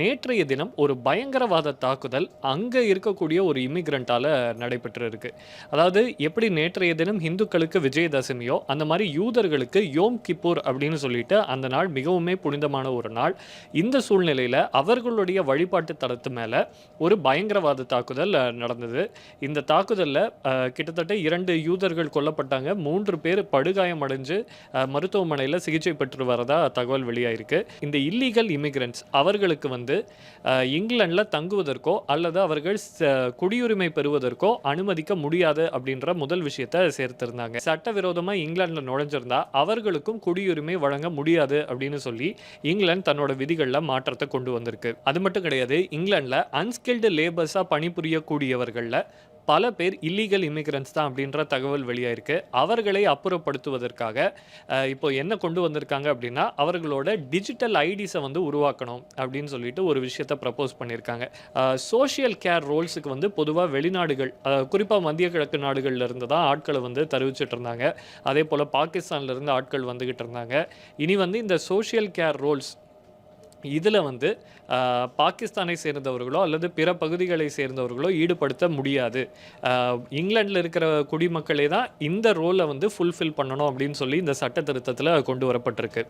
நேற்றைய தினம் ஒரு பயங்கரவாத தாக்குதல் அங்கே இருக்கக்கூடிய ஒரு இமிக்ரண்ட்டால் நடைபெற்று இருக்கு அதாவது எப்படி நேற்றைய தினம் இந்துக்களுக்கு விஜயதசமியோ அந்த மாதிரி யூதர்களுக்கு யோம் கிப்பூர் அப்படின்னு சொல்லிட்டு அந்த நாள் மிகவுமே புனிதமான ஒரு நாள். இந்த சூழ்நிலையில் அவர்களுடைய வழிபாட்டு தலத்து மேலே ஒரு பயங்கரவாத தாக்குதல் நடந்தது. இந்த தாக்குதலில் கிட்டத்தட்ட இரண்டு யூதர்கள் கொல்லப்பட்டாங்க. மூன்று பேர் படுகாயமடைஞ்சு மருத்துவமனையில் சிகிச்சை பெற்று வரதா தகவல் வெளியாயிருக்கு. இந்த இல்லீகல் இமிகிரண்ட்ஸ் அவர்களுக்கு வந்து வந்து இங்கிலாண்டில் தங்குவதற்கோ அல்லது அவர்கள் குடியுரிமை பெறுவதற்கோ அனுமதிக்க முடியாது அப்படின்ற முதல் விஷயத்தை சேர்த்திருந்தாங்க. சட்டவிரோதமாக இங்கிலாண்டில் நுழைஞ்சிருந்தா அவர்களுக்கும் குடியுரிமை வழங்க முடியாது அப்படின்னு சொல்லி இங்கிலாந்து தன்னோட விதிகளில் மாற்றத்தை கொண்டு வந்திருக்கு. அது மட்டும் கிடையாது இங்கிலாண்டில் அன்ஸ்கில்டு லேபர்ஸாக பணிபுரியக்கூடியவர்களில் பல பேர் இல்லீகல் இமிக்ரன்ஸ் தான் அப்படின்ற தகவல் வெளியாயிருக்கு. அவர்களை அப்புறப்படுத்துவதற்காக இப்போ என்ன கொண்டு வந்திருக்காங்க அப்படின்னா அவர்களோட டிஜிட்டல் ஐடிஸை வந்து உருவாக்கணும் அப்படின்னு சொல்லிட்டு ஒரு விஷயத்தை ப்ரப்போஸ் பண்ணியிருக்காங்க. சோஷியல் கேர் ரோல்ஸுக்கு வந்து பொதுவாக வெளிநாடுகள் குறிப்பாக மத்திய கிழக்கு நாடுகள்லேருந்து தான் ஆட்களை வந்து தெரிவிச்சிட்டு இருந்தாங்க. அதே போல் பாகிஸ்தான்லேருந்து ஆட்கள் வந்துக்கிட்டு இருந்தாங்க. இனி வந்து இந்த சோஷியல் கேர் ரோல்ஸ் இதில் வந்து பாகிஸ்தானை சேர்ந்தவர்களோ அல்லது பிற பகுதிகளை சேர்ந்தவர்களோ ஈடுபடுத்த முடியாது. இங்கிலாண்டில் இருக்கிற குடிமக்களே தான் இந்த ரோலை வந்து ஃபுல்ஃபில் பண்ணணும் அப்படின்னு சொல்லி இந்த சட்ட திருத்தத்தில் கொண்டு வரப்பட்டிருக்கு.